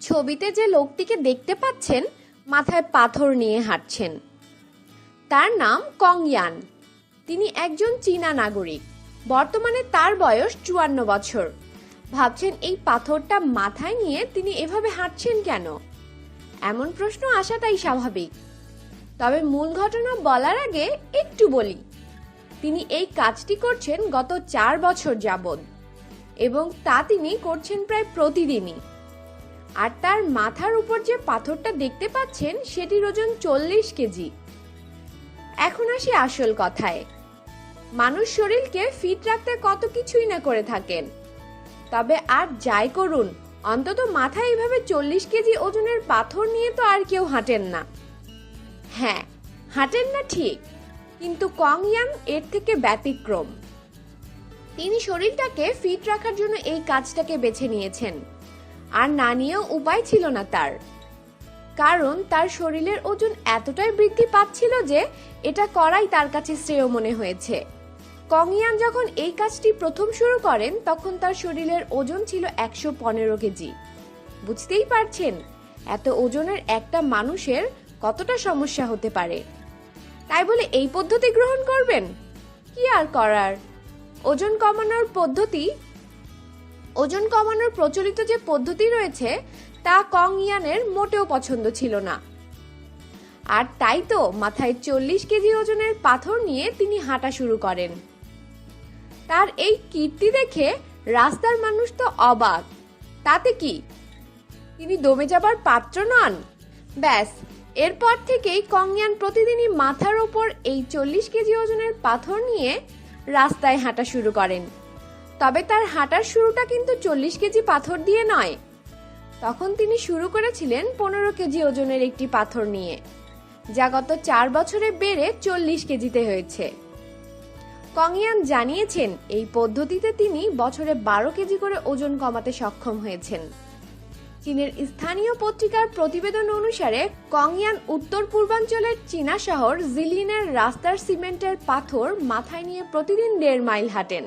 ছবিতে যে লোকটিকে দেখতে পাচ্ছেন, মাথায় পাথর নিয়ে হাঁটছেন। তার নাম কংয়ান। তিনি একজন চীনা নাগরিক। বর্তমানে তার বয়স চুয়ান্ন বছর। ভাবছেন এই পাথরটা মাথায় নিয়ে তিনি এভাবে হাঁটছেন কেন? এমন প্রশ্ন আসাটাই স্বাভাবিক। তবে মূল ঘটনা বলার আগে একটু বলি। তিনি এই কাজটি করছেন গত চার বছর যাবৎ। এবং তা তিনি করছেন প্রায় প্রতিদিনই। আর তার মাথার উপর যে পাথরটা দেখতে পাচ্ছেন, সেটির ওজন চল্লিশ কেজি। এখন আসি আসল কথায়। মানুষ শরীরকে ফিট রাখতে কত কিছুই না করে থাকেন। তবে আর যাই করুন, অন্তত মাথায় এইভাবে চল্লিশ কেজি ওজনের পাথর নিয়ে তো আর কেউ হাঁটেন না। হ্যাঁ হাঁটেন না ঠিক, কিন্তু কংয়াং এর থেকে ব্যতিক্রম। তিনি শরীরটাকে ফিট রাখার জন্য এই কাজটাকে বেছে নিয়েছেন। আর না নিয়েও উপায় ছিল না তার। কারণ তার শরীরের ওজন এতটাই বৃদ্ধি পাচ্ছিল যে এটা করাই তার কাছে শ্রেয় মনে হয়েছে। কংয়ান যখন এই কাজটি প্রথম শুরু করেন, তখন তার শরীরের ওজন ছিল একশো পনেরো কেজি। বুঝতেই পারছেন, এত ওজনের একটা মানুষের কতটা সমস্যা হতে পারে। তাই বলে এই পদ্ধতি গ্রহণ করবেন? কি আর করার? ওজন কমানোর পদ্ধতি ওজন কমানোর প্রচলিত যে পদ্ধতি রয়েছে, তা কং ইয়ানের মোটেও পছন্দ ছিল না। আর তাই তো মাথায় চল্লিশ কেজি ওজনের পাথর নিয়ে তিনি হাঁটা শুরু করেন। তার এই কীর্তি দেখে রাস্তার মানুষ তো অবাক। তাতে কি? তিনি দমে যাবার পাত্র নন? ব্যাস, এরপর থেকেই কংয়ান প্রতিদিনই মাথার ওপর এই চল্লিশ কেজি ওজনের পাথর নিয়ে রাস্তায় হাঁটা শুরু করেন। তবে তার হাঁটার শুরুটা কিন্তু চল্লিশ কেজি পাথর দিয়ে নয়। তখন তিনি শুরু করেছিলেন পনেরো কেজি ওজনের একটি পাথর নিয়ে, যা গত চার বছরে বেড়ে চল্লিশ কেজিতে হয়েছে। কংয়ান জানিয়েছেন, এই পদ্ধতিতে তিনি বছরে বারো কেজি করে ওজন কমাতে সক্ষম হয়েছেন। চীনের স্থানীয় পত্রিকার প্রতিবেদন অনুসারে কংয়ান উত্তর পূর্বাঞ্চলের চীনা শহর জিলিনের রাস্তার সিমেন্টের পাথর মাথায় নিয়ে প্রতিদিন দেড় মাইল হাঁটেন।